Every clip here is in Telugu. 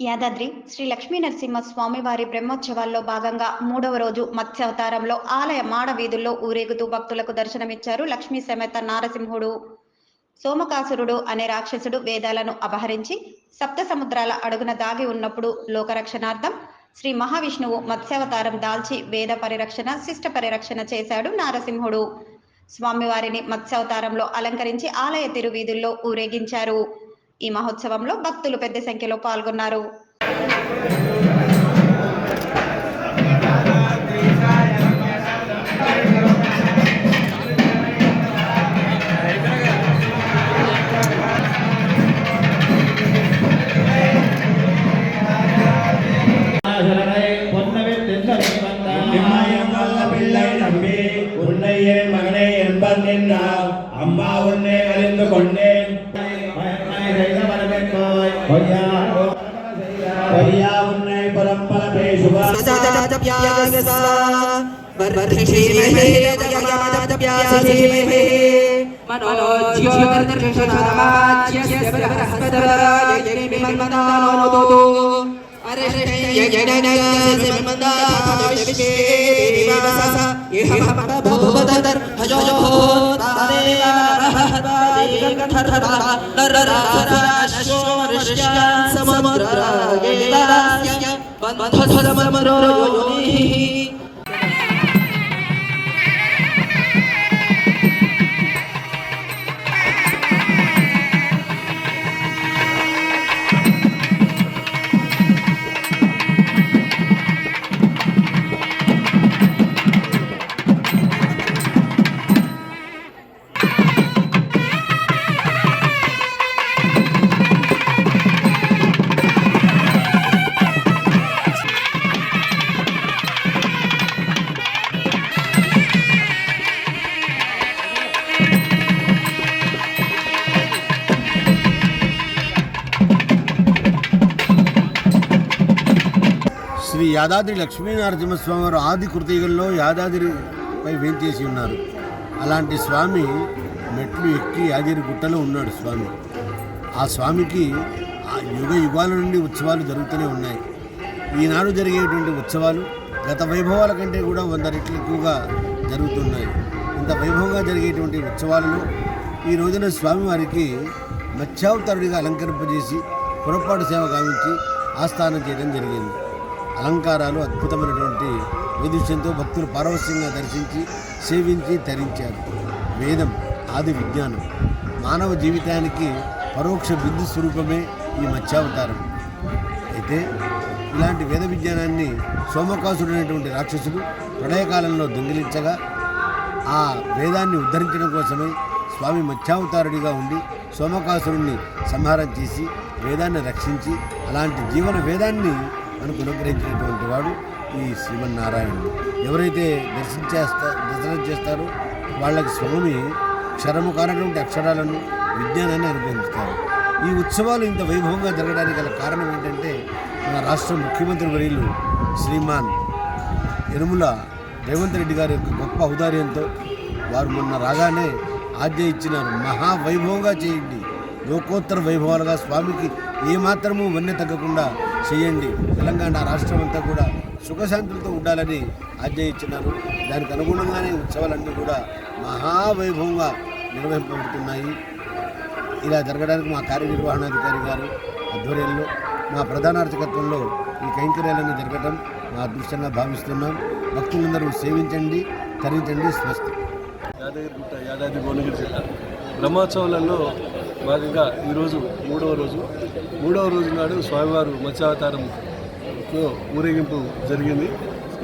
యాదాద్రి శ్రీ లక్ష్మీ నరసింహ స్వామివారి బ్రహ్మోత్సవాల్లో భాగంగా మూడవ రోజు మత్స్యావతారంలో ఆలయ మాడ వీధుల్లో ఊరేగుతూ భక్తులకు దర్శనమిచ్చారు లక్ష్మీ సమేత నారసింహుడు. సోమకాసురుడు అనే రాక్షసుడు వేదాలను అపహరించి సప్త సముద్రాల అడుగున దాగి ఉన్నప్పుడు లోకరక్షణార్థం శ్రీ మహావిష్ణువు మత్స్యావతారం దాల్చి వేద పరిరక్షణ శిష్ట పరిరక్షణ చేశాడు నారసింహుడు. స్వామివారిని మత్స్యావతారంలో అలంకరించి ఆలయ తిరువీధుల్లో ఊరేగించారు. ఈ మహోత్సవంలో భక్తులు పెద్ద సంఖ్యలో పాల్గొన్నారు நிம்மாயம் வல்ல பிள்ளை நம்பி உன்னை என் மகனை என்பன் நின்றால் அம்மா உன்னை அறிந்து கொண்டேன் वर्षेमहे जगमादव्यासेमहे मनोज्योतिर्दर्शनमाच्यस्य बृहस्पतराय यमिमन्मदानोदो अरिष्टय जननसमन्दाविश्वे देवास इह भवभवदर् हजो तादेवारः देवकथरा नरराराश्वमरिष्या समग्राये दास्य बन्धसमरो శ్రీ యాదాద్రి లక్ష్మీనరసింహస్వామి వారు ఆది కృతయుగంలో యాదాద్రిపై వేంచేసి ఉన్నారు. అలాంటి స్వామి మెట్లు ఎక్కి యాదగిరి గుట్టలో ఉన్నాడు స్వామి. ఆ స్వామికి ఆ యుగ యుగాల నుండి ఉత్సవాలు జరుగుతూనే ఉన్నాయి. ఈనాడు జరిగేటువంటి ఉత్సవాలు గత వైభవాల కంటే కూడా వంద రెట్లు ఎక్కువగా జరుగుతున్నాయి. ఇంత వైభవంగా జరిగేటువంటి ఉత్సవాలలో ఈ రోజున స్వామివారికి మత్స్యావతారుడిగా అలంకరింపజేసి పొరపాటు సేవ గావించి ఆస్థానం చేయడం జరిగింది. అలంకారాలు అద్భుతమైనటువంటి వేదృశ్యంతో భక్తులు పారవస్యంగా దర్శించి సేవించి ధరించారు. వేదం ఆది విజ్ఞానం. మానవ జీవితానికి పరోక్ష బిందు స్వరూపమే ఈ మత్స్యావతారం. అయితే ఇలాంటి వేద విజ్ఞానాన్ని సోమకాసుడు అనేటువంటి రాక్షసుడు ప్రళయకాలంలో దొంగిలించగా ఆ వేదాన్ని ఉద్ధరించడం కోసమే స్వామి మత్స్యావతారుడిగా ఉండి సోమకాసురుణ్ణి సంహారం చేసి వేదాన్ని రక్షించి అలాంటి జీవన వేదాన్ని మనకు అనుగ్రహించినటువంటి వాడు ఈ శ్రీమన్నారాయణుడు. ఎవరైతే దర్శించేస్తా దర్శనం చేస్తారో వాళ్ళకి స్వామి క్షరము కానటువంటి అక్షరాలను విజ్ఞానాన్ని అనుగ్రహిస్తారు. ఈ ఉత్సవాలు ఇంత వైభవంగా జరగడానికి గల కారణం ఏంటంటే మన రాష్ట్ర ముఖ్యమంత్రి వర్యులు శ్రీమాన్ యనుముల రేవంత్ రెడ్డి గారి యొక్క గొప్ప ఔదార్యంతో వారు మొన్న రాగానే ఆజ్ఞ ఇచ్చినారు మహా వైభవంగా చేయండి. లోకోత్తర వైభవాలుగా స్వామికి ఏమాత్రము వన్నె తగ్గకుండా చేయండి. తెలంగాణ రాష్ట్రం అంతా కూడా సుఖశాంతులతో ఉండాలని ఆజ్ఞ ఇచ్చినారు దానికి అనుగుణంగానే ఉత్సవాలన్నీ కూడా మహావైభవంగా నిర్వహింపబడుతున్నాయి. ఇలా జరగడానికి మా కార్యనిర్వహణాధికారి గారు ఆధ్వర్యంలో మా ప్రధాన అర్చకత్వంలో ఈ కైంకర్యాలన్నీ జరగడం మా అదృష్టంగా భావిస్తున్నాం. భక్తులందరూ సేవించండి తరించండి స్వస్తి. యాదగిరిగుట్ట యాదాద్రి భువనగిరి జిల్లా. బ్రహ్మోత్సవాలలో భాగంగా ఈరోజు మూడవ రోజు. మూడవ రోజు నాడు స్వామివారు మత్స్యావతారంతో ఊరేగింపు జరిగింది.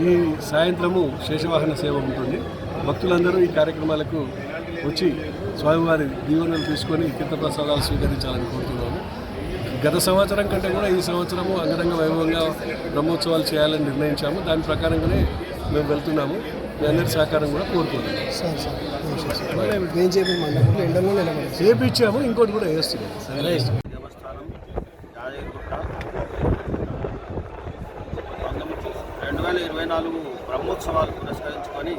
ఈ సాయంత్రము శేషవాహన సేవ ఉంటుంది. భక్తులందరూ ఈ కార్యక్రమాలకు వచ్చి స్వామివారి దీవెనలు తీసుకొని తీర్థప్రసాదాలు స్వీకరించాలని కోరుతున్నాము. గత సంవత్సరం కంటే కూడా ఈ సంవత్సరము అంగరంగ వైభవంగా బ్రహ్మోత్సవాలు చేయాలని నిర్ణయించాము. దాని ప్రకారంగానే మేము వెళ్తున్నాము. మీ అందరి సహకారం కూడా కోరుకుంటున్నాం. చేపించాము ఇంకోటి కూడా వేస్తున్నాం. దేవస్థానం రెండు వేల ఇరవై నాలుగు బ్రహ్మోత్సవాలు పురస్కరించుకొని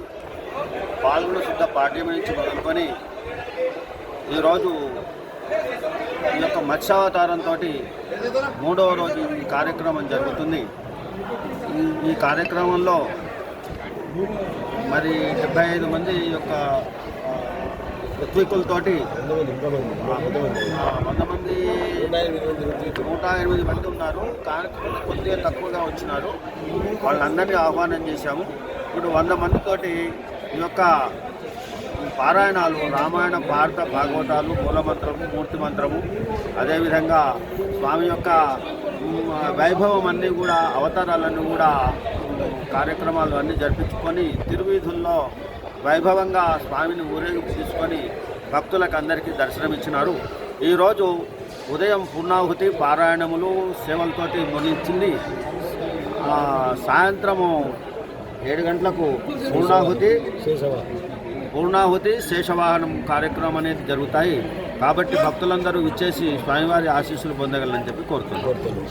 పాల్గొన శుద్ధ పాఠ్యం నుంచి మొదలుకొని ఈరోజు ఈ యొక్క మత్స్యావతారంతో మూడవ రోజు ఈ కార్యక్రమం జరుగుతుంది. ఈ కార్యక్రమంలో మరి డెబ్బై ఐదు మంది యొక్క ఋత్వికులతోటి వంద మంది నూట ఎనిమిది మంది ఉన్నారు. కానీ కొద్దిగా తక్కువగా వచ్చినారు. వాళ్ళందరినీ ఆహ్వానం చేశాము. ఇప్పుడు వంద మందితోటి ఈ యొక్క పారాయణాలు రామాయణ భారత భాగవతాలు మూలమంత్రము మూర్తి మంత్రము అదేవిధంగా స్వామి యొక్క వైభవం అన్నీ కూడా అవతారాలన్నీ కూడా కార్యక్రమాలు అన్నీ జరిపించుకొని తిరువీధుల్లో వైభవంగా స్వామిని ఊరేగింపు తీసుకొని భక్తులకు అందరికీ దర్శనమిచ్చినారు ఈరోజు ఉదయం పూర్ణాహుతి పారాయణములు సేవలతోటి ముగించింది. సాయంత్రము ఏడు గంటలకు పూర్ణాహుతి పూర్ణాహుతి శేషవాహనం కార్యక్రమం అనేది జరుగుతాయి. కాబట్టి భక్తులందరూ ఇచ్చేసి స్వామివారి ఆశీస్సులు పొందగలని చెప్పి కోరుతున్నాను